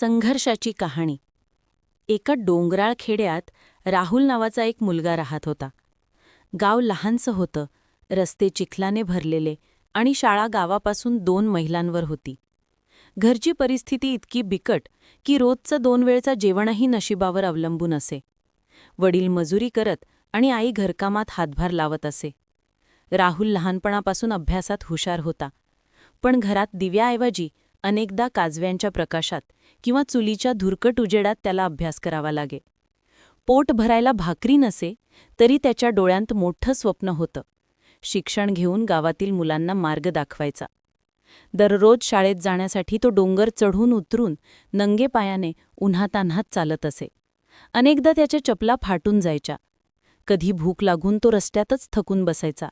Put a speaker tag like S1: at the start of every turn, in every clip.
S1: संघर्षाची कहाणी. एका डोंगराळ खेड्यात राहुल नावाचा एक मुलगा राहत होता. गाव लहानसं होतं रस्ते चिखलाने भरलेले आणि शाळा गावापासून दोन महिलांवर होती. घरची परिस्थिती इतकी बिकट की रोजचं दोन वेळचा जेवणही नशिबावर अवलंबून असे. वडील मजुरी करत आणि आई घरकामात हातभार लावत असे. राहुल लहानपणापासून अभ्यासात हुशार होता. पण घरात दिव्याऐवजी अनेकदा काजव्यांच्या प्रकाशात किंवा चुलीच्या धुरकट उजेडात त्याला अभ्यास करावा लागे. पोट भरायला भाकरी नसे तरी त्याच्या डोळ्यांत मोठं स्वप्न होतं. शिक्षण घेऊन गावातील मुलांना मार्ग दाखवायचा. दररोज शाळेत जाण्यासाठी तो डोंगर चढून उतरून नंगे पायाने उन्हातान्हात चालत असे. अनेकदा त्याच्या चपला फाटून जायच्या. कधी भूक लागून तो रस्त्यातच थकून बसायचा.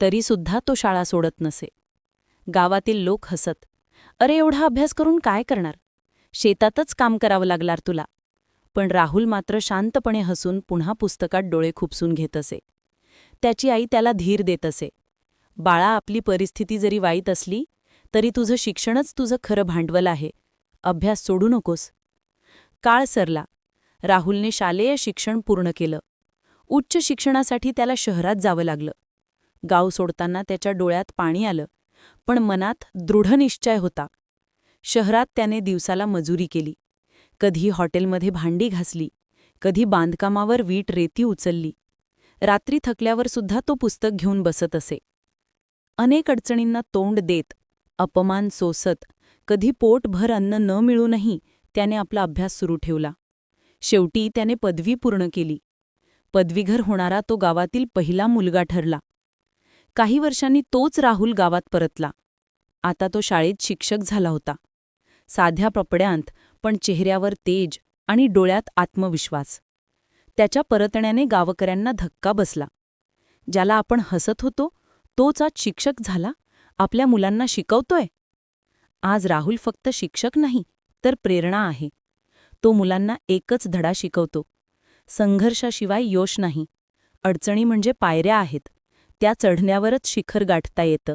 S1: तरीसुद्धा तो शाळा सोडत नसे. गावातील लोक हसत अरे एवढा अभ्यास करून काय करणार? शेतातच काम करावं लागणार तुला. पण राहुल मात्र शांतपणे हसून पुन्हा पुस्तकात डोळे खुपसून घेत असे. त्याची आई त्याला धीर देत असे. बाळा आपली परिस्थिती जरी वाईट असली तरी तुझं शिक्षणच तुझं खरं भांडवल आहे. अभ्यास सोडू नकोस. काळ सरला. राहुलने शालेय शिक्षण पूर्ण केलं. उच्च शिक्षणासाठी त्याला शहरात जावं लागलं. गाव सोडताना त्याच्या डोळ्यात पाणी आलं. पण मनात दृढ निश्चय होता. शहरात त्याने दिवसाला मजुरी केली. कधी हॉटेलमध्ये भांडी घासली. कधी बांधकामावर वीट रेती उचलली. रात्री थकल्यावर सुद्धा तो पुस्तक घेऊन बसत असे. अनेक अडचणींना तोंड देत अपमान सोसत कधी पोटभर अन्न न मिळूनही त्याने आपला अभ्यास सुरू ठेवला. शेवटी त्याने पदवी पूर्ण केली. पदवीघर होणारा तो गावातील पहिला मुलगा ठरला. काही वर्षांनी तोच राहुल गावात परतला. आता तो शाळेत शिक्षक झाला होता. साध्या पपड्यांत पण चेहऱ्यावर तेज आणि डोळ्यात आत्मविश्वास. त्याच्या परतण्याने गावकऱ्यांना धक्का बसला. ज्याला आपण हसत होतो तोच आज शिक्षक झाला. आपल्या मुलांना शिकवतोय. आज राहुल फक्त शिक्षक नाही तर प्रेरणा आहे. तो मुलांना एकच धडा शिकवतो. संघर्षाशिवाय योश नाही. अडचणी म्हणजे पायऱ्या आहेत. त्या चढण्यावरच शिखर गाठता येतं.